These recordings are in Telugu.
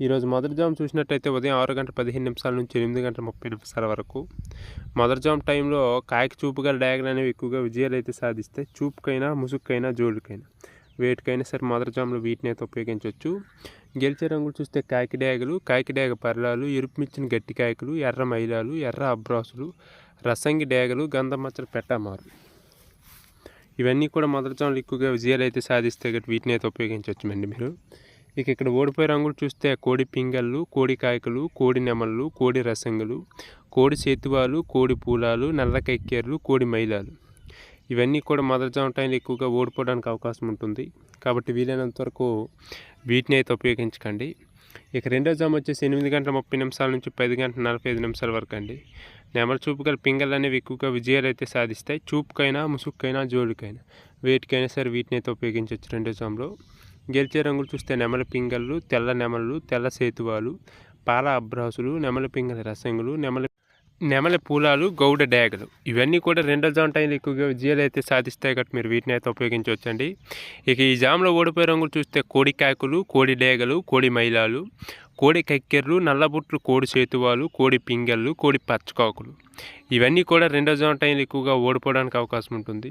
ఈరోజు మొదటి జామ్ చూసినట్టయితే ఉదయం ఆరు గంటల పదిహేను నిమిషాల నుంచి ఎనిమిది గంటల ముప్పై నిమిషాల వరకు. మొదటి జామ్ టైంలో కాయకి చూపుగా డ్యాగలు అనేవి ఎక్కువగా విజయాలు అయితే సాధిస్తాయి చూపుకైనా ముసుగుకైనా జోడుకైనా. వేటికైనా సరే మొదటి జామ్లో వీటిని అయితే ఉపయోగించవచ్చు. గెలిచే రంగులు చూస్తే కాకి డ్యాగలు కాకి డ్యాగ పర్లాలు ఎరుపు మిచ్చిన గట్టి కాయకులు ఎర్ర మైలాలు ఎర్ర అబ్రాసులు రసంగి డ్యాగలు గంధం మచ్చలు పెట్టమారు. ఇవన్నీ కూడా మొదటి జాములు ఎక్కువగా విజయాలు అయితే సాధిస్తే గట్టి వీటిని అయితే ఉపయోగించవచ్చు అండి మీరు. ఇక ఇక్కడ ఓడిపోయే రంగులు చూస్తే కోడి పింగళ్ళు కోడి కాయకులు కోడి నెమళ్ళు కోడి రసంగులు కోడి సేతువాలు కోడి పూలాలు నల్ల కైక్కేర్లు కోడి మైలాలు. ఇవన్నీ కూడా మొదటి టైంలో ఎక్కువగా ఓడిపోవడానికి అవకాశం ఉంటుంది. కాబట్టి వీలైనంత వరకు వీటిని అయితే ఉపయోగించకండి. ఇక రెండో జామ వచ్చేసి ఎనిమిది గంటల ముప్పై నిమిషాల నుంచి పది గంటల నలభై ఐదు నిమిషాల వరకు అండి. నెమల చూపు గల పింగళ్ళు అనేవి ఎక్కువగా విజయాలు అయితే సాధిస్తాయి. చూపుకైనా ముసుగుకైనా జోడుకైనా వేటికైనా సరే వీటిని అయితే ఉపయోగించవచ్చు రెండో జామ్లో. గెలిచే రంగులు చూస్తే నెమల పింగళ్ళు తెల్ల నెమలు తెల్ల సేతువాలు పాల అబ్రాసులు నెమల పింగళ రసంగులు నెమలి నెమలి పూలాలు గౌడ డ్యాగులు ఇవన్నీ కూడా రెండో జామ్ టైంలో ఎక్కువగా విజయాలు అయితే సాధిస్తాయి కాబట్టి మీరు వీటిని అయితే ఉపయోగించవచ్చండి. ఇక ఈ జామ్లో ఓడిపోయే రంగులు చూస్తే కోడి కాకులు కోడి డేగలు కోడి మైలాలు కోడి కక్కెర్లు నల్లబుట్లు కోడి సేతువాలు కోడి పింగళ్ళు కోడి పచ్చకాకులు ఇవన్నీ కూడా రెండో జామ్ టైంలో ఎక్కువగా ఓడిపోవడానికి అవకాశం ఉంటుంది.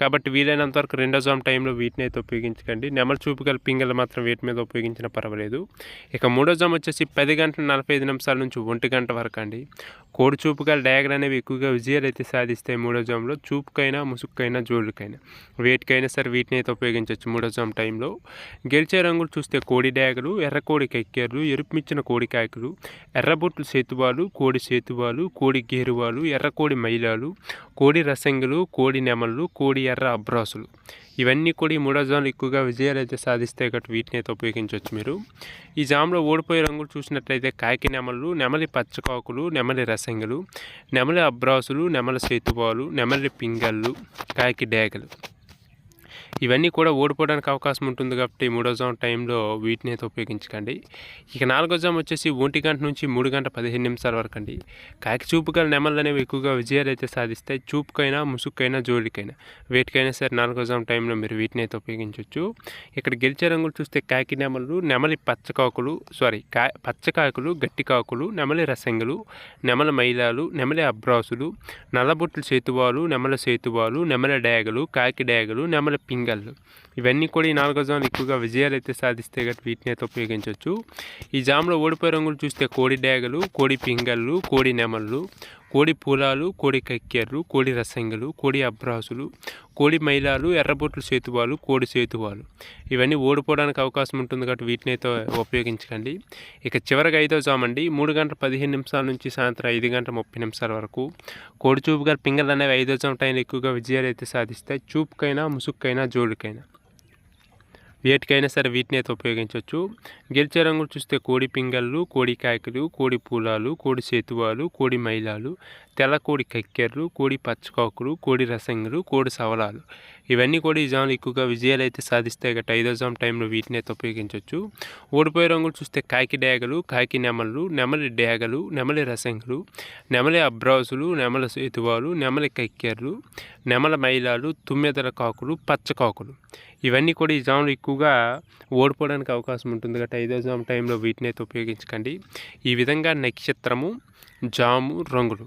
కాబట్టి వీలైనంత వరకు రెండో జామ్ టైంలో వీటిని అయితే ఉపయోగించకండి. నెమల చూపు గల పింగళ్ళు మాత్రం వీటి మీద ఉపయోగించినా పర్వాలేదు. ఇక మూడో జామ్ వచ్చేసి పది గంటల నలభై ఐదు నిమిషాల నుంచి ఒంటి గంట వరకు అండి. కోడి చూపు గల డయాగ్ర అనేవి ఎక్కువగా విజయాలు అయితే సాధిస్తాయి మూడో జామ్లో. చూపుకైనా ముసుగుకైనా జోళ్ళకైనా. వేటికైనా సరే వీటిని అయితే ఉపయోగించవచ్చు మూడో జామ్ టైంలో. గెలిచే రంగులు చూస్తే కోడి డ్యాగలు ఎర్ర కోడి కక్కేర్లు ఎరుపుమిచ్చిన కోడి కాయకులు ఎర్రబొట్లు సేతువాలు కోడి సేతువాలు కోడి గేరువాలు ఎర్ర కోడి మైలాలు కోడి రసంగులు కోడి నెమళ్ళు కోడి ఎర్ర అబ్రాసులు. ఇవన్నీ కూడా ఈ మూడో జాములు ఎక్కువగా విజయాలు అయితే సాధిస్తే గట్టు వీటిని అయితే ఉపయోగించవచ్చు మీరు. ఈ జామ్లో ఓడిపోయే రంగులు చూసినట్లయితే కాకి నెమళ్ళు నెమలి పచ్చకాకులు నెమలి రసంగులు నెమలి అబ్రాసులు నెమలి సేతువాలు నెమలి పింగళ్ళు కాకి డేగలు. ఇవన్నీ కూడా ఓడిపోవడానికి అవకాశం ఉంటుంది కాబట్టి మూడో జామ్ టైంలో వీటిని అయితే ఉపయోగించకండి. ఇక నాలుగో జామ్ వచ్చేసి ఒంటి గంట నుంచి మూడు గంట పదిహేను నిమిషాల వరకు అండి. కాకి చూపుగా నెమలు అనేవి ఎక్కువగా విజయాలు అయితే సాధిస్తాయి చూపుకైనా ముసుక్కైనా జోలికైనా వేటికైనా సరే నాలుగో జామ్ టైంలో మీరు వీటిని అయితే ఉపయోగించవచ్చు ఇక్కడ గెలిచే రంగులు చూస్తే కాకి నెమలు నెమలి పచ్చకాకులు సారీ కా పచ్చకాకులు గట్టి కాకులు నెమలి రసంగులు నెమల మైలాలు నెమలి అబ్రాసులు నల్లబొట్లు సేతువాలు నెమల సేతువాలు నెమల డేగలు కాకి డేగలు నెమల పింగళ్ళు ఇవన్నీ కూడా ఈ నాలుగో జాములు ఎక్కువగా విజయాలు అయితే సాధిస్తే గట్టి వీటిని అయితే ఉపయోగించవచ్చు ఈ జామ్లో ఓడిపోయే రంగులు చూస్తే కోడి డేగలు కోడి పింగళ్ళు కోడి నెమళ్ళు కోడి పూలాలు కోడి కక్కెర్రు కోడి రసంగులు కోడి అబ్రాసులు కోడి మైలాలు ఎర్రబొట్లు సేతువాలు కోడి సేతువాలు. ఇవన్నీ ఓడిపోవడానికి అవకాశం ఉంటుంది కాబట్టి వీటిని అయితే ఉపయోగించకండి. ఇక చివరిగా ఐదో జామండి మూడు గంటల పదిహేను నిమిషాల నుంచి సాయంత్రం ఐదు గంటల ముప్పై నిమిషాల వరకు. కోడి చూపు గారి పింగళ్ళు అనేవి ఐదో జామ టైం ఎక్కువగా విజయాలు అయితే సాధిస్తాయి. చూపుకైనా ముసుక్కైనా జోడుకైనా. వేటికైనా సరే వీటిని అయితే ఉపయోగించవచ్చు. గెలిచే రంగులు చూస్తే కోడి పింగళ్ళు కోడి కాయకులు కోడి పూలాలు కోడి సేతువాలు కోడి మైలాలు తెల్ల కోడి కక్కెర్లు కోడి పచ్చకాకులు కోడి రసంగులు కోడి సవలాలు. ఇవన్నీ కూడా ఈ జామ్లు ఎక్కువగా విజయాలు అయితే సాధిస్తాయి గట్ట ఐదో జామ్ టైంలో వీటిని అయితే ఉపయోగించవచ్చు ఓడిపోయే రంగులు చూస్తే కాకి డేగలు కాకి నెమళ్ళు నెమలి డేగలు నెమలి రసంగులు నెమలి అబ్రాసులు నెమల సేతువాలు నెమలి కక్కెర్లు నెమల మైలాలు తుమ్మెదల కాకులు పచ్చకాకులు ఇవన్నీ కూడా ఈ జాములు ఎక్కువగా ఓడిపోవడానికి అవకాశం ఉంటుంది గట్ట ఐదో జామ్ టైంలో వీటిని అయితే ఉపయోగించకండి. ఈ విధంగా నక్షత్రము జాము రంగులు.